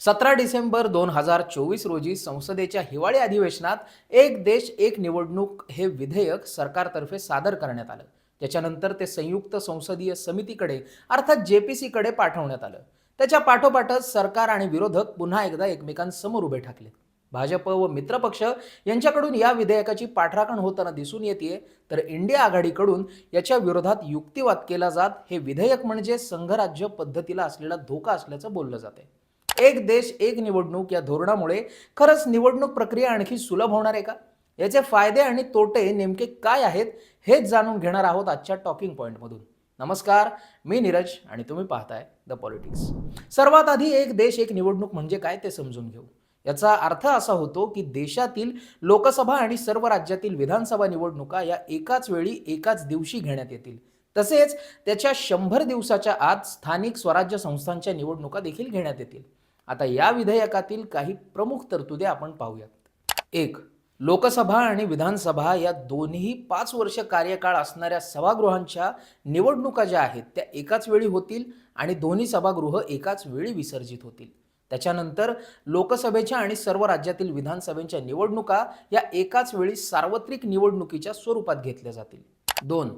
सतरा डिसेंबर दोन हजार चोवीस रोजी संसदेच्या हिवाळी अधिवेशनात एक देश एक निवडणूक हे विधेयक सरकारतर्फे सादर करण्यात आलं. त्याच्यानंतर ते संयुक्त संसदीय समितीकडे अर्थात जे पी सीकडे पाठवण्यात आलं. त्याच्या पाठोपाठच सरकार आणि विरोधक पुन्हा एकदा एकमेकांसमोर उभे ठाकले भाजप व मित्रपक्ष यांच्याकडून या विधेयकाची पाठराखण होताना दिसून येते तर इंडिया आघाडीकडून याच्या विरोधात युक्तिवाद केला जात हे विधेयक म्हणजे संघराज्य पद्धतीला असलेला धोका असल्याचं बोललं जाते एक देश एक निवडणूक या धोरणामुळे खरंच निवडणूक प्रक्रिया आणखी सुलभ होणार आहे का? याचे फायदे आणि तोटे नेमके काय आहेत हेच जाणून घेणार आहोत आजच्या टॉकिंग पॉईंटमधून नमस्कार मी नीरज आणि तुम्ही पाहताय द पॉलिटिक्स. सर्वात आधी एक देश एक निवडणूक म्हणजे काय ते समजून घेऊ. याचा अर्थ असा होतो की देशातील लोकसभा आणि सर्व राज्यातील विधानसभा निवडणुका या एकाच वेळी एकाच दिवशी घेण्यात येतील. तसेच त्याच्या शंभर दिवसाच्या आत स्थानिक स्वराज्य संस्थांच्या निवडणुका देखील घेण्यात येतील. आता या विधेयकातील काही प्रमुख तरतुदी आपण पाहूयात. एक लोकसभा आणि विधानसभा या दोन्ही पाच वर्ष कार्यकाळ असणाऱ्या सभागृहांच्या निवडणुका ज्या आहेत त्या एकाच वेळी होतील आणि दोन्ही सभागृह एकाच वेळी विसर्जित होतील. त्याच्यानंतर लोकसभेच्या आणि सर्व राज्यातील विधानसभेच्या निवडणुका या एकाच वेळी सार्वत्रिक निवडणुकीच्या स्वरूपात घेतल्या जातील. दोन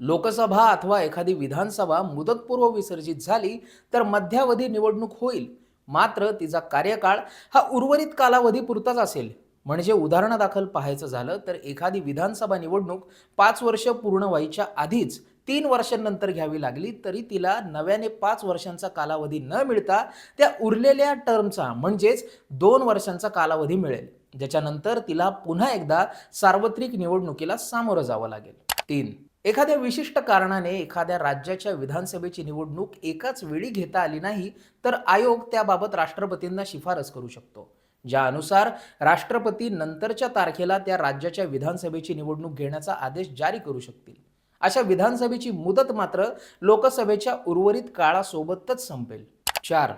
लोकसभा अथवा एखादी विधानसभा मुदतपूर्व विसर्जित झाली तर मध्यावधी निवडणूक होईल. मात्र तिचा कार्यकाळ हा उर्वरित कालावधीपुरताच असेल. म्हणजे उदाहरणादाखल पाहायचं झालं तर एखादी विधानसभा निवडणूक पाच वर्ष पूर्ण व्हायच्या आधीच तीन वर्षांनंतर घ्यावी लागली तरी तिला नव्याने पाच वर्षांचा कालावधी न मिळता त्या उरलेल्या टर्मचा म्हणजेच दोन वर्षांचा कालावधी मिळेल. ज्याच्यानंतर तिला पुन्हा एकदा सार्वत्रिक निवडणुकीला सामोरं जावं लागेल. तीन. एखाद्या विशिष्ट कारणाने एखाद्या राज्याच्या विधानसभेची निवडणूक एकाच वेळी घेता आली नाही तर आयोग त्याबाबत राष्ट्रपतींना शिफारस करू शकतो. ज्यानुसार राष्ट्रपती नंतरच्या तारखेला त्या राज्याच्या विधानसभेची निवडणूक घेण्याचा आदेश जारी करू शकतील. अशा विधानसभेची मुदत मात्र लोकसभेच्या उर्वरित काळासोबतच संपेल. चार.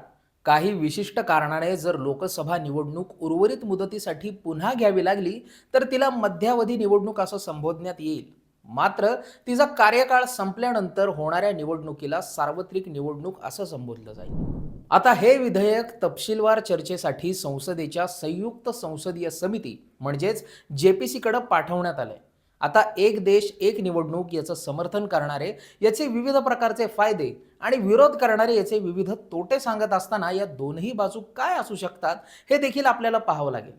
काही विशिष्ट कारणाने जर लोकसभा निवडणूक उर्वरित मुदतीसाठी पुन्हा घ्यावी लागली तर तिला मध्यावधी निवडणूक असं संबोधण्यात येईल. मात्र तिचा कार्यकाळ संपल्यानंतर होणाऱ्या निवडणुकीला सार्वत्रिक निवडणूक असं संबोधलं जाईल. आता हे विधेयक तपशीलवार चर्चेसाठी संसदेच्या संयुक्त संसदीय समिती म्हणजेच जे पी सीकडे पाठवण्यात आलंय. आता एक देश एक निवडणूक याचं समर्थन करणारे याचे विविध प्रकारचे फायदे आणि विरोध करणारे याचे विविध तोटे सांगत असताना या दोन्ही बाजू काय असू शकतात हे देखील आपल्याला पाहावं लागेल.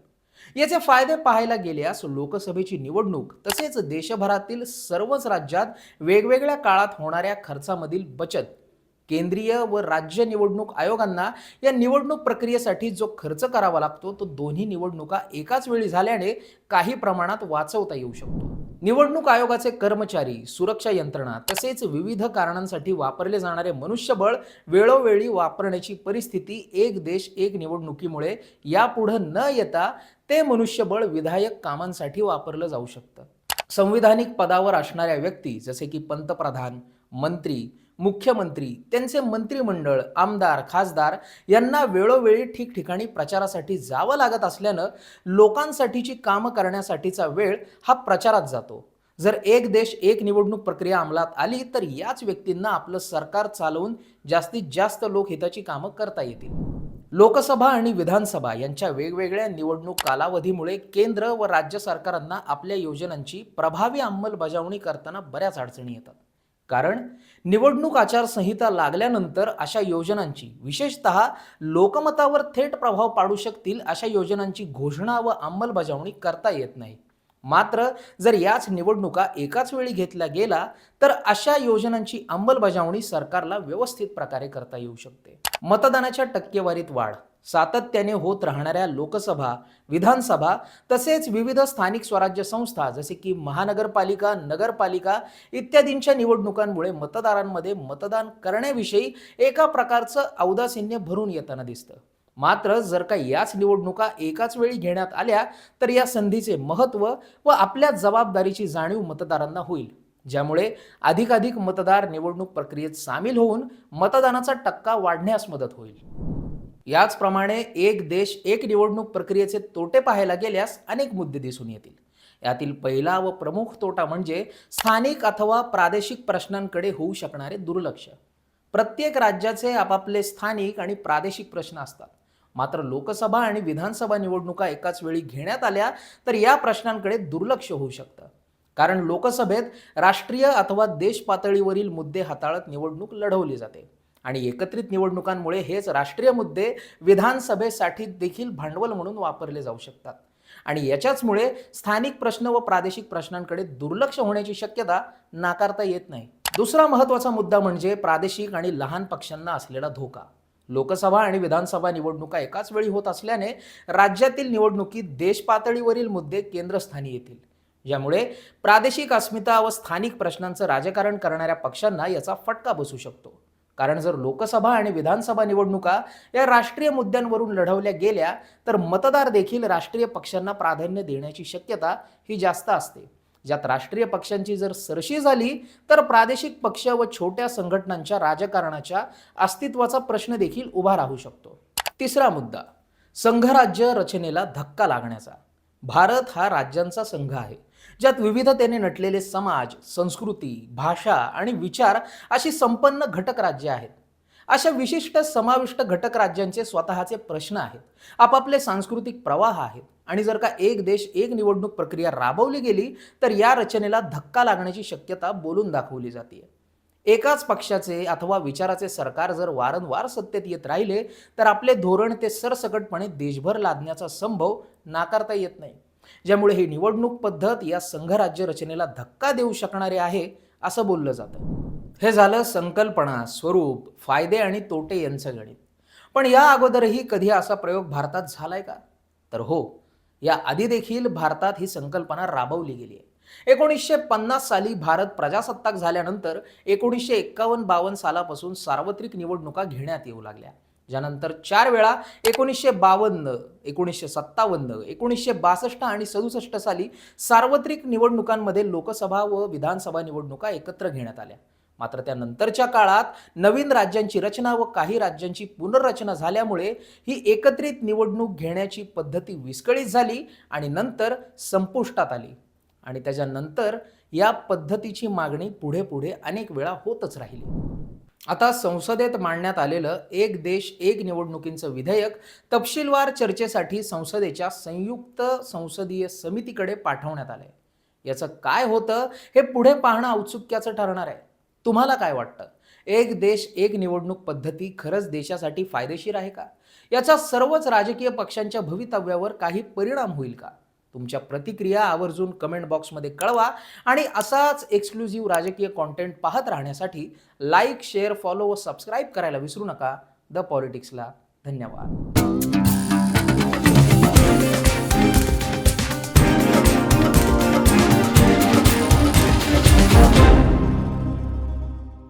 याचे फायदे पाहायला गेल्यास लोकसभेची निवडणूक तसेच देशभरातील सर्वच राज्यात वेगवेगळ्या काळात होणाऱ्या खर्चामधील बचत केंद्रीय व राज्य निवडणूक आयोगांना या निवडणूक प्रक्रियेसाठी जो खर्च करावा लागतो तो दोन्ही निवडणुका एकाच वेळी झाल्याने काही प्रमाणात वाचवता येऊ शकतो. निवडणूक आयोगाचे कर्मचारी सुरक्षा यंत्रणा तसेच विविध कारणांसाठी वापरले जाणारे मनुष्यबळ वेळोवेळी वापरण्याची परिस्थिती एक देश एक निवडणुकीमुळे यापुढं न येता ते मनुष्यबळ विधायक कामांसाठी वापरलं जाऊ शकतं. संविधानिक पदावर असणाऱ्या व्यक्ती जसे की पंतप्रधान मंत्री मुख्यमंत्री त्यांचे मंत्रिमंडळ आमदार खासदार यांना वेळोवेळी ठिकठिकाणी प्रचारासाठी जावं लागत असल्यानं लोकांसाठीची कामं करण्यासाठीचा वेळ हा प्रचारात जातो. जर एक देश एक निवडणूक प्रक्रिया अंमलात आली तर याच व्यक्तींना आपलं सरकार चालवून जास्तीत जास्त लोकहिताची कामं करता येतील. लोकसभा आणि विधानसभा यांच्या वेगवेगळ्या निवडणूक कालावधीमुळे केंद्र व राज्य सरकारांना आपल्या योजनांची प्रभावी अंमलबजावणी करताना बऱ्याच अडचणी येतात. कारण निवडणूक आचारसंहिता लागल्यानंतर अशा योजनांची विशेषतः लोकमतावर थेट प्रभाव पाडू शकतील अशा योजनांची घोषणा व अंमलबजावणी करता येत नाही. मात्र जर याच निवडणुका एकाच वेळी घेतल्या गेला तर अशा योजनांची अंमलबजावणी सरकारला व्यवस्थित प्रकारे करता येऊ शकते. मतदानाच्या टक्केवारीत वाढ सातत्याने होत राहणाऱ्या लोकसभा विधानसभा तसेच विविध स्थानिक स्वराज्य संस्था जसे की महानगरपालिका नगरपालिका इत्यादींच्या निवडणुकांमुळे मतदारांमध्ये मतदान करण्याविषयी एका प्रकारचं औदासीन्य भरून येताना दिसतं. मात्र जर का याच निवडणुका एकाच वेळी घेण्यात आल्या तर या संधीचे महत्त्व व आपल्या जबाबदारीची जाणीव मतदारांना होईल. ज्यामुळे अधिकाधिक मतदार निवडणूक प्रक्रियेत सामील होऊन मतदानाचा टक्का वाढण्यास मदत होईल. याचप्रमाणे एक देश एक निवडणूक प्रक्रियेचे तोटे पाहायला गेल्यास अनेक मुद्दे दिसून येतील. यातील पहिला व प्रमुख तोटा म्हणजे स्थानिक अथवा प्रादेशिक प्रश्नांकडे होऊ शकणारे दुर्लक्ष. प्रत्येक राज्याचे आपापले स्थानिक आणि प्रादेशिक प्रश्न असतात. मात्र लोकसभा आणि विधानसभा निवडणुका एकाच वेळी घेण्यात आल्या तर या प्रश्नांकडे दुर्लक्ष होऊ शकतं. कारण लोकसभेत राष्ट्रीय अथवा देश पातळीवरील मुद्दे हाताळत निवडणूक लढवली जाते. आणि एकत्रित निवडणुकांमुळे हेच राष्ट्रीय मुद्दे विधानसभेसाठी देखील भांडवल म्हणून वापरले जाऊ शकतात. आणि याच्याचमुळे स्थानिक प्रश्न व प्रादेशिक प्रश्नांकडे दुर्लक्ष होण्याची शक्यता नाकारता येत नाही. दुसरा महत्त्वाचा मुद्दा म्हणजे प्रादेशिक आणि लहान पक्षांना असलेला धोका. लोकसभा आणि विधानसभा निवडणुका एकाच वेळी होत असल्याने राज्यातील निवडणुकीत देशपातळीवरील मुद्दे केंद्रस्थानी येतील. ज्यामुळे प्रादेशिक अस्मिता व स्थानिक प्रश्नांचं राजकारण करणाऱ्या पक्षांना याचा फटका बसू शकतो. कारण जर लोकसभा आणि विधानसभा निवडणुका या राष्ट्रीय मुद्द्यांवरून लढवल्या गेल्या तर मतदार देखील राष्ट्रीय पक्षांना प्राधान्य देण्याची शक्यता ही जास्त असते. ज्यात राष्ट्रीय पक्षांची जर सरशी झाली तर प्रादेशिक पक्ष व छोट्या संघटनांच्या राजकारणाच्या अस्तित्वाचा प्रश्न देखील उभा राहू शकतो. तिसरा मुद्दा संघराज्य रचनेला धक्का लागण्याचा. भारत हा राज्यांचा संघ आहे. ज्यात विविधतेने नटलेले समाज संस्कृती भाषा आणि विचार अशी संपन्न घटक राज्य आहेत. अशा विशिष्ट समाविष्ट घटक राज्यांचे स्वतःचे प्रश्न आहेत. आपापले सांस्कृतिक प्रवाह आहेत आणि जर का एक देश एक निवडणूक प्रक्रिया राबवली गेली तर या रचनेला धक्का लागण्याची शक्यता बोलून दाखवली जाते. एकाच पक्षाचे अथवा विचाराचे सरकार जर वारंवार सत्तेत येत राहिले तर आपले धोरण ते सरसकटपणे देशभर लादण्याचा संभव नाकारता येत नाही. ज्यामुळे ही निवडणूक पद्धत या संघराज्य रचनेला धक्का देऊ शकणारे आहे असं बोललं जातं. हे झालं संकल्पना स्वरूप फायदे आणि तोटे यांचं गणित. पण या अगोदरही कधी असा प्रयोग भारतात झालाय का? तर हो या आधी देखील भारतात ही संकल्पना राबवली गेली आहे. एकोणीसशे पन्नास साली भारत प्रजासत्ताक झाल्यानंतर एकोणीसशे एक्कावन्न बावन्न सालापासून सार्वत्रिक निवडणुका घेण्यात येऊ लागल्या. ज्यानंतर चार वेळा एकोणीसशे बावन्न एकोणीसशे सत्तावन्न एकोणीसशे बासष्ट आणि सदुसष्ट साली सार्वत्रिक निवडणुकांमध्ये लोकसभा व विधानसभा निवडणुका एकत्र घेण्यात आल्या. मात्र त्यानंतरच्या काळात नवीन राज्यांची रचना व काही राज्यांची पुनर्रचना झाल्यामुळे ही एकत्रित निवडणूक घेण्याची पद्धती विस्कळीत झाली आणि नंतर संपुष्टात आली. आणि त्याच्यानंतर या पद्धतीची मागणी पुढे पुढे अनेक वेळा होतच राहिली. आता संसदेत मांडण्यात आलेलं एक देश एक निवडणुकींचं विधेयक तपशीलवार चर्चेसाठी संसदेच्या संयुक्त संसदीय समितीकडे पाठवण्यात आलंय. याचं काय होतं हे पुढे पाहणं औत्सुक्याचं ठरणार आहे. तुम्हाला काय वाटतं? एक देश एक निवडणूक पद्धती खरंच देशासाठी फायदेशीर आहे का? याचा सर्वच राजकीय पक्षांच्या भवितव्यावर काही परिणाम होईल का? तुमच्या प्रतिक्रिया आवर्जून कमेंट बॉक्समध्ये कळवा आणि असाच एक्सक्लुझिव्ह राजकीय कॉन्टेंट पाहत राहण्यासाठी लाईक शेअर फॉलो व सबस्क्राईब करायला विसरू नका. द पॉलिटिक्सला धन्यवाद.